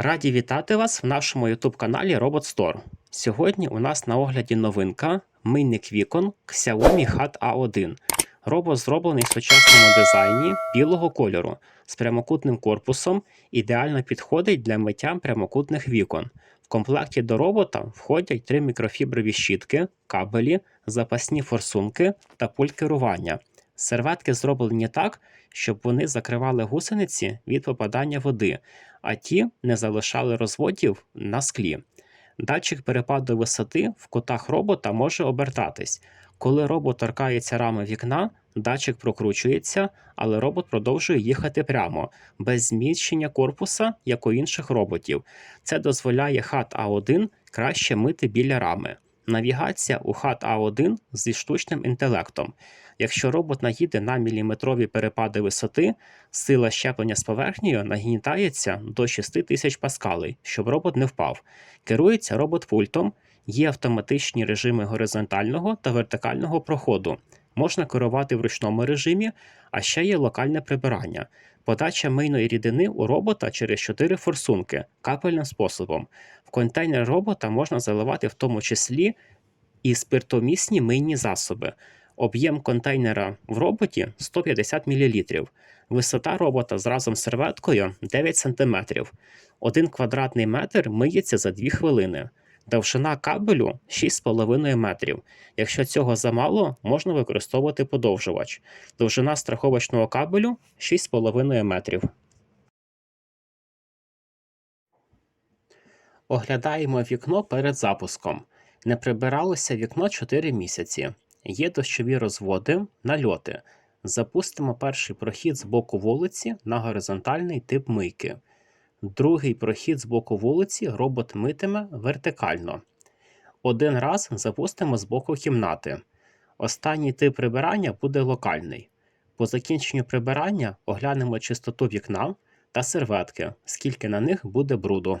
Раді вітати вас в нашому YouTube каналі Robot Store. Сьогодні у нас на огляді новинка мийник вікон Xiaomi Hat A1. Робот зроблений в сучасному дизайні білого кольору з прямокутним корпусом, ідеально підходить для миття прямокутних вікон. В комплекті до робота входять три мікрофіброві щітки, кабелі, запасні форсунки та пульт керування. Серветки зроблені так, щоб вони закривали гусениці від попадання води, а ті не залишали розводів на склі. Датчик перепаду висоти в кутах робота може обертатись. Коли робот торкається рами вікна, датчик прокручується, але робот продовжує їхати прямо, без зміщення корпуса, як у інших роботів. Це дозволяє HAT A1 краще мити біля рами. Навігація у хат А1 зі штучним інтелектом. Якщо робот наїде на міліметрові перепади висоти, сила щеплення з поверхнею нагнітається до 6000 паскалей, щоб робот не впав. Керується робот пультом, є автоматичні режими горизонтального та вертикального проходу. Можна керувати в ручному режимі, а ще є локальне прибирання. Подача мийної рідини у робота через 4 форсунки капельним способом. В контейнер робота можна заливати в тому числі і спиртомісні мийні засоби. Об'єм контейнера в роботі 150 мл. Висота робота з разом з серветкою 9 см. Один квадратний метр миється за 2 хвилини. Довжина кабелю 6,5 метрів. Якщо цього замало, можна використовувати подовжувач. Довжина страховочного кабелю 6,5 метрів. Оглядаємо вікно перед запуском. Не прибиралося вікно 4 місяці. Є дощові розводи, нальоти. Запустимо перший прохід з боку вулиці на горизонтальний тип мийки. Другий прохід з боку вулиці робот митиме вертикально. Один раз запустимо з боку кімнати. Останній тип прибирання буде локальний. По закінченню прибирання оглянемо чистоту вікна та серветки, скільки на них буде бруду.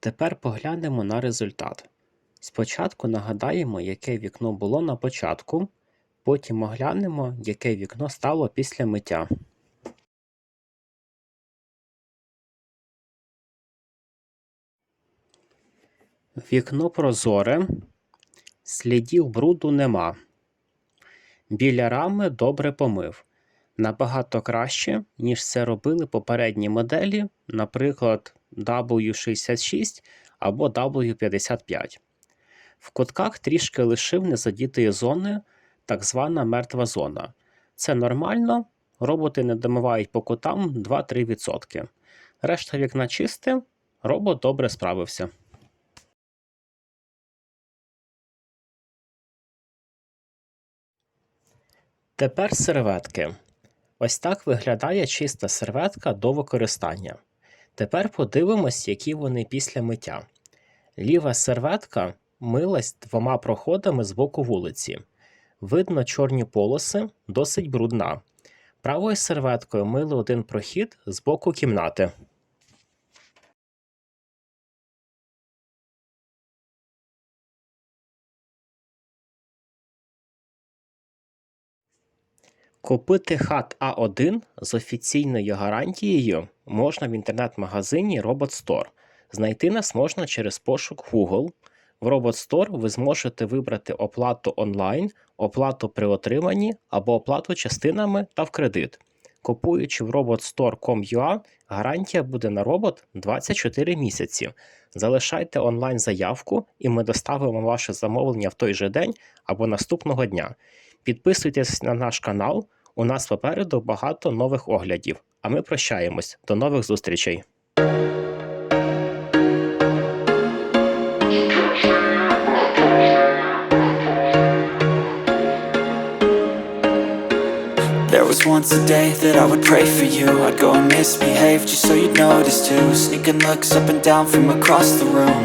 Тепер поглянемо на результат. Спочатку нагадаємо, яке вікно було на початку, потім оглянемо, яке вікно стало після миття. Вікно прозоре, слідів бруду нема. Біля рами добре помив. Набагато краще, ніж це робили попередні моделі, наприклад, W66 або W55. В кутках трішки лишив незадітої зони, так звана мертва зона. Це нормально, роботи не домивають по кутам 2-3%. Решта вікна чисте, робот добре справився. Тепер серветки. Ось так виглядає чиста серветка до використання. Тепер подивимось, які вони після миття. Ліва серветка милась двома проходами з боку вулиці. Видно чорні полоси, досить брудна. Правою серветкою мили один прохід з боку кімнати. Купити хат А1 з офіційною гарантією можна в інтернет-магазині Robot Store. Знайти нас можна через пошук Google. В Robot Store ви зможете вибрати оплату онлайн, оплату при отриманні або оплату частинами та в кредит. Купуючи в robotstore.com.ua, гарантія буде на робот 24 місяці. Залишайте онлайн заявку, і ми доставимо ваше замовлення в той же день або наступного дня. Підписуйтесь на наш канал. У нас попереду багато нових оглядів. А ми прощаємось. До нових зустрічей. There was once a day that I would pray for you I'd go and misbehave just so you'd notice too Sneaking looks up and down from across the room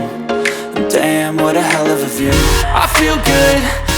And Damn, what a hell of a view I feel good,